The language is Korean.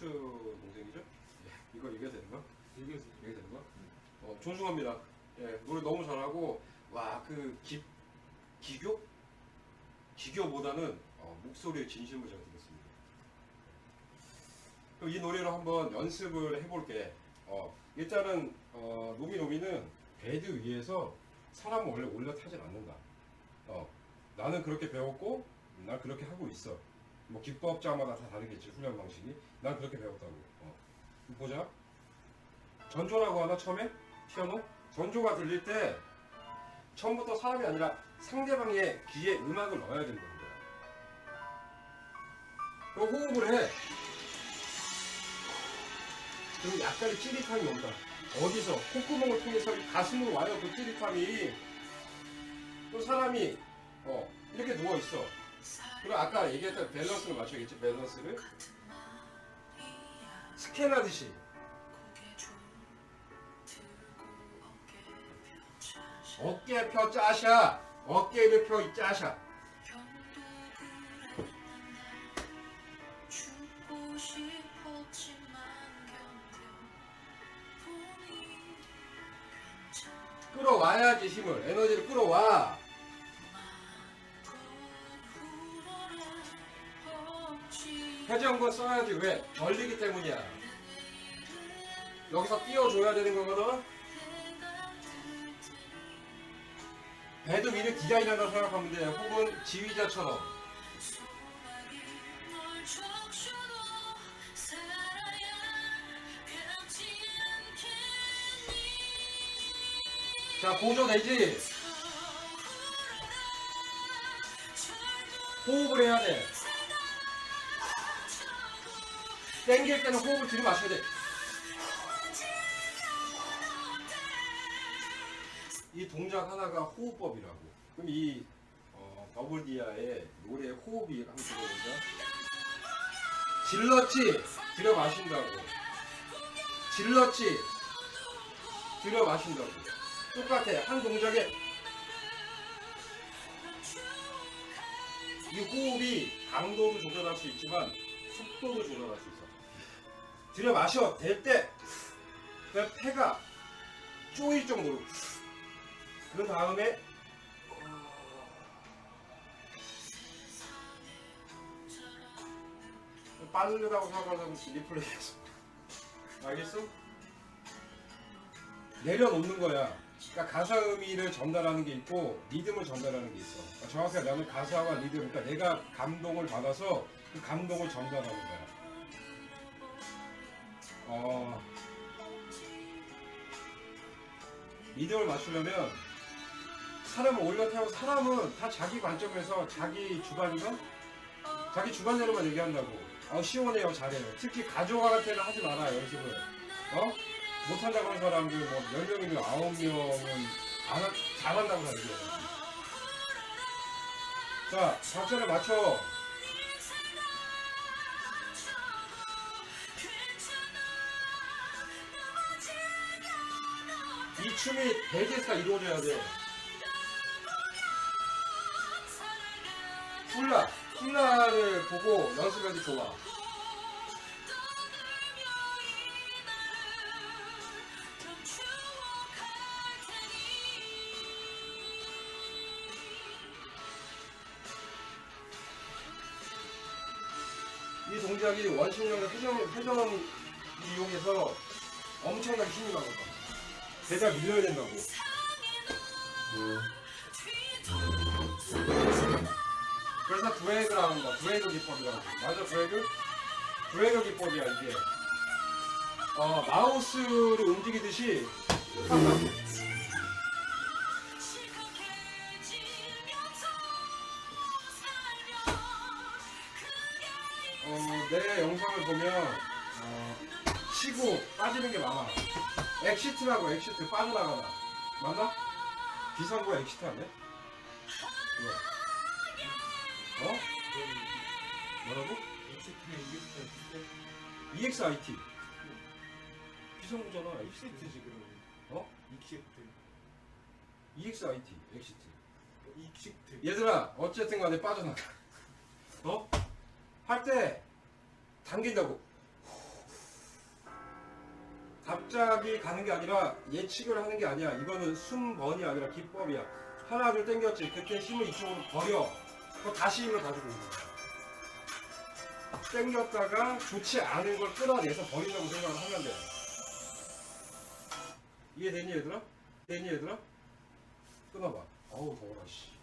셔츠 동생이죠? 예, 이거 얘기가 되는 거? 이게 얘기 되는 거? 어, 존중합니다. 예, 노래 너무 잘하고 와 그 기교? 기교보다는 어, 목소리의 진심을 제가 듣겠습니다. 그럼 이 노래로 한번 연습을 해볼게. 어, 일단은 어, 노미 노미는 베드 위에서 사람은 원래 올려 타질 않는다. 어, 나는 그렇게 배웠고 난 그렇게 하고 있어. 뭐 기법자마다 다 다르겠지 훈련 방식이. 난 그렇게 배웠다고. 어. 보자. 전조라고 하나 처음에 피아노 전조가 들릴 때 처음부터 사람이 아니라 상대방의 귀에 음악을 넣어야 된다는 거야. 그 호흡을 해. 그리고 약간의 찌릿함이 온다. 어디서 콧구멍을 통해서 이 가슴으로 와요 그 찌릿함이. 또 사람이 어 이렇게 누워 있어. 그리고 아까 얘기했던 밸런스를 맞춰야겠지? 밸런스를? 스캔하듯이. 어깨 펴 짜샤. 어깨를 펴이 짜샤. 끌어와야지 힘을. 에너지를 끌어와 회전근 써야지 왜? 걸리기 때문이야. 여기서 띄워줘야 되는 거거든. 배드 위를 디자인한다고 생각하면 돼. 혹은 지휘자처럼. 자 보조되지. 호흡을 해야 돼 땡길 때는 호흡을 들이마셔야 돼 이 동작 하나가 호흡법이라고. 그럼 이 어, 더블디아의 노래 호흡이 한번 들어보자. 질렀지 들여 마신다고. 질렀지 들여 마신다고. 똑같아 한 동작에 이 호흡이 강도도 조절할 수 있지만 속도도 조절할 수 있어. 들여 마셔 될때 그 폐가 쪼일 정도로 그 다음에 빠르다고 생각하면 리플레이해서 알겠어? 내려놓는 거야. 그러니까 가사 의미를 전달하는 게 있고 리듬을 전달하는 게 있어. 그러니까 정확하게 나는 가사와 리듬, 그러니까 내가 감동을 받아서 그 감동을 전달하는 거야. 어, 리듬을 맞추려면 사람을 올려 태워 사람은 다 자기 관점에서 자기 주관이가 자기 주관대로만 얘기한다고. 어, 시원해요, 잘해요. 특히 가족한테는 하지 마라, 연습을. 어? 못한다고 하는 사람들, 뭐, 10명이면 9명은 안, 하- 잘한다고 다 얘기해요. 자, 박자를 맞춰. 이 춤이 대제스가 이루어져야 돼. 훌라, 훌라를 보고 연습해도 좋아. 이 동작이 원심력의 회전, 회전을 이용해서 엄청나게 힘이 나거든. 배가 밀려야 된다고. 그래서 브레이크라는 거, 브레이크 기법이라고. 맞아, 브레이크? 브레이크 기법이야, 이게. 어, 마우스를 움직이듯이. 어, 내 영상을 보면, 어, 치고 빠지는 게 많아. 엑시트라고, 엑시트. 빠져나가다. 맞나? 비상구 엑시트 안 돼? 그거. 어? 뭐라고? EXIT. 비상구잖아, 때 엑시트. 익시트지 그러면 어? 익시트 EXIT, 엑시트. 익시트 얘들아, 어쨌든 간에 빠져나가. 어? 할 때 당긴다고. 갑자기 가는 게 아니라 예측을 하는 게 아니야. 이거는 순번이 아니라 기법이야. 하나 둘 땡겼지. 그때 힘을 이쪽으로 버려. 그럼 다시 힘을 가지고 있는 거야. 땡겼다가 좋지 않은 걸 끌어내서 버린다고 생각을 하면 돼. 이해되니 얘들아? 되니 얘들아? 끊어봐. 어우 더워라 씨.